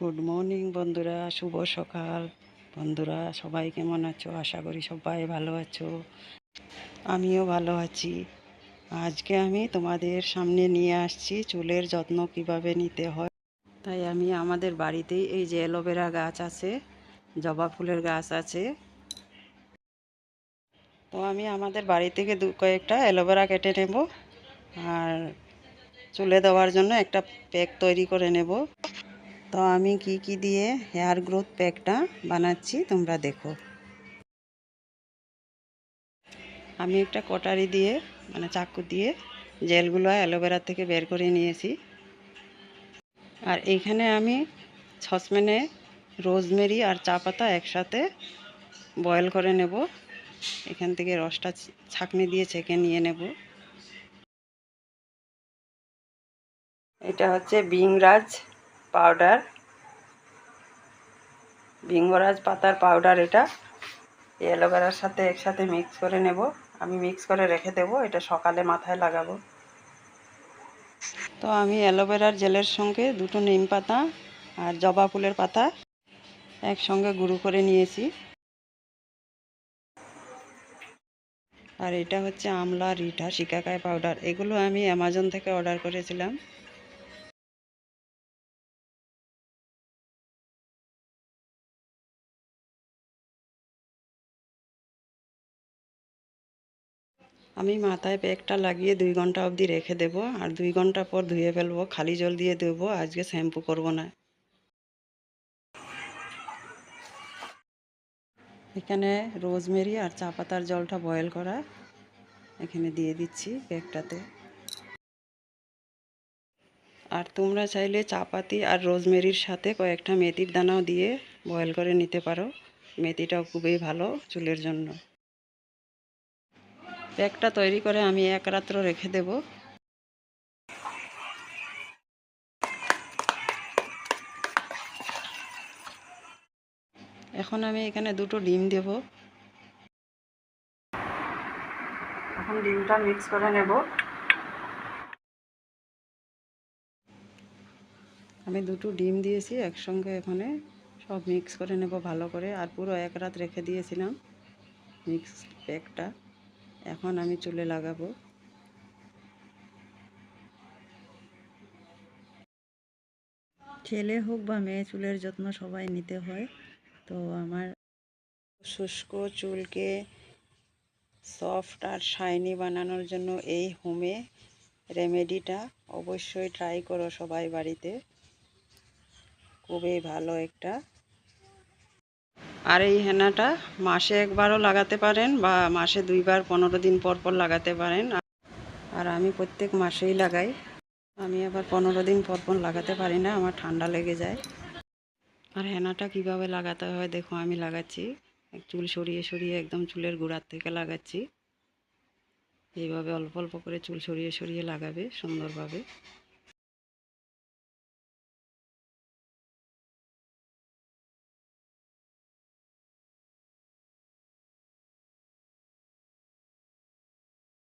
Good morning বন্ধুরা। শুভ সকাল। বন্ধুরা, সবাই কেমন আছো? আশা করি সবাই ভালো আছো। আমিও ভালো আছি। আজকে আমি তোমাদের সামনে নিয়ে আসছি চুলের যত্ন কীভাবে নিতে হয়। তাই আমি আমাদের বাড়িতেই এই যে অ্যালোভেরা গাছ আছে, জবা ফুলের গাছ আছে। তো আমি আমাদের বাড়ি থেকে দু, কয়েকটা অ্যালোভেরা কেটে নেব। আর চুলে দেওয়ার জন্য একটা প্যাক তৈরি করে নেব। তো আমি কি কি দিয়ে হেয়ার গ্রোথ প্যাকটা বানাচ্ছি তোমরা দেখো। আমি একটা কটারি দিয়ে মানে চাকু দিয়ে জেলগুলো অ্যালোভেরা থেকে বের করে নিয়েছি। আর এইখানে আমি সসপ্যানে রোজমেরি আর চা পাতা একসাথে বয়েল করে নেব। এখান থেকে রসটা ছাঁকনি দিয়ে ছেঁকে নিয়ে নেব। এটা হচ্ছে বিংরাজ পাউডার ভিঙ্গরাজ পাতার পাউডার এটা। অ্যালোভেরার সাথে একসাথে মিক্স করে নেব। আমি মিক্স করে রেখে দেব, এটা সকালে মাথায় লাগাবো। তো আমি অ্যালোভেরার জেলের সঙ্গে দুটো নিম পাতা আর জবা ফুলের পাতা একসঙ্গে গুঁড়ো করে নিয়েছি। আর এটা হচ্ছে আমলা, রিঠা শিকাকায় পাউডার এগুলো আমি অ্যামাজন থেকে অর্ডার করেছিলাম। আমি মাথায় প্যাকটা লাগিয়ে দুই ঘণ্টা অবধি রেখে দেবো, আর দুই ঘণ্টা পর ধুয়ে ফেলব, খালি জল দিয়ে দেবো আজকে শ্যাম্পু করব না। এখানে রোজমেরি আর চা পাতার জলটা বয়েল করা, এখানে দিয়ে দিচ্ছি প্যাকটাতে আর তোমরা চাইলে চাপাতি আর রোজমেরির সাথে কয়েকটা মেথির দানাও দিয়ে বয়েল করে নিতে পারো, মেথিটাও খুবই ভালো চুলের জন্য। প্যাকটা তৈরি করে আমি এক রাত্র রেখে দেব। এখন আমি এখানে দুটো ডিম দেব। এখন ডিমটা মিক্স করে নেব। আমি দুটো ডিম দিয়েছি একসঙ্গে এখানে। সব মিক্স করে নেব ভালো করে। আর পুরো এক রাত রেখে দিয়েছিলাম মিক্স প্যাকটা এখন আমি চুলে লাগাবো। ছেলে হোক বা মেয়ে, চুলের যত্ন সবাই নিতে হয়। তো আমার শুষ্ক চুলকে সফট আর শাইনি বানানোর জন্য এই হোমে রেমেডিটা অবশ্যই ট্রাই করো সবাই বাড়িতে। খুবই ভালো একটা আর এই হেনাটা মাসে একবারও লাগাতে পারেন বা মাসে দুইবার, পনেরো দিন পর পর লাগাতে পারেন। আর আমি প্রত্যেক মাসেই লাগাই। আমি আবার পনেরো দিন পর পর লাগাতে পারি না, আমার ঠান্ডা লেগে যায়। আর হেনাটা কীভাবে লাগাতে হয় দেখো, আমি লাগাচ্ছি। চুল সরিয়ে সরিয়ে একদম চুলের গোড়ার থেকে লাগাচ্ছি। এইভাবে অল্প অল্প করে চুল সরিয়ে সরিয়ে লাগাবে সুন্দরভাবে।